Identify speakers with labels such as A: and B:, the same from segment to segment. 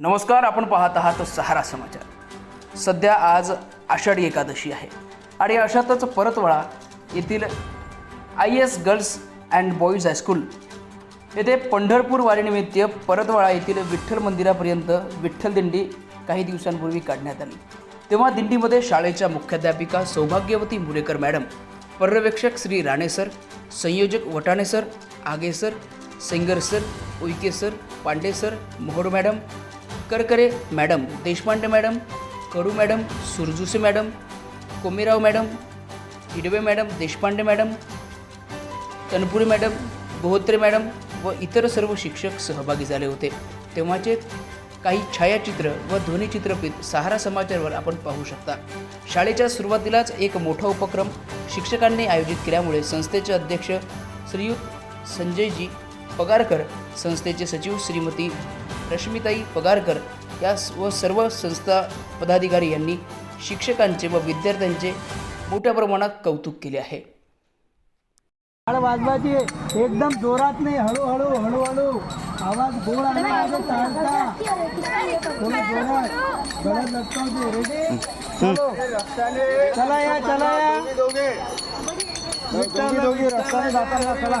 A: नमस्कार आपण पाहत आहात सहारा समाचार. सध्या आज आषाढी एकादशी आहे आणि अशातच परतवळा येथील I S girls and boys high school येथे पंढरपूर वारीनिमित्त परतवाळा येथील विठ्ठल मंदिरापर्यंत विठ्ठल दिंडी काही दिवसांपूर्वी काढण्यात आली. तेव्हा दिंडीमध्ये शाळेच्या मुख्याध्यापिका सौभाग्यवती मुरेकर मॅडम पर्यवेक्षक श्री राणे सर संयोजक Vatane sir Aage sir Sengar sir Uike sir Pande sir Mohod madam Karkare madam Deshpande madam Kadu madam Surjuse madam Komerao madam Hidwe madam Deshpande madam Tanpure madam Gohotre madam व इतर सर्व शिक्षक सहभागी झाले होते. तेव्हाचे काही छायाचित्र व ध्वनिचित्रफित सहारा समाचारवर आपण पाहू शकता. शाळेच्या सुरुवातीलाच एक मोठा उपक्रम शिक्षकांनी आयोजित केल्यामुळे संस्थेचे अध्यक्ष श्रीयुत संजयजी पगारकर संस्थेचे सचिव श्रीमती रश्मिताई पगारकर या व सर्व संस्था पदाधिकारी यांनी शिक्षकांचे व विद्यार्थ्यांचे मोठ्या प्रमाणात कौतुक केले आहे.
B: टाळ वाजवायची. एकदम जोरात नाही. हळूहळू हळूहळू आवाज गोड आणि मागे चालता. थोडं जोरात. गळ्यात लटकावते रेडी चलो. चला या चला या. दोघी. दोघी. रस्त्याने जाताना चला.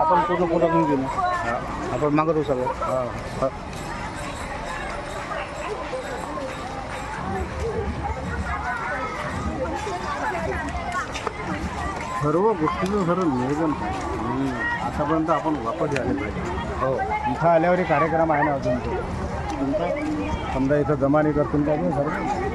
C: आपण फोटो फोटो घेऊन घेऊ ना आपण मागत सगळं. हां. सर्व गोष्टीचं सर्व नियोजन. आतापर्यंत आपण वापर आले पाहिजे. हो. इथं आल्यावर कार्यक्रम आहे ना अजून तो. तुमचा समजा इथं जमानी करतून काय ते सर्व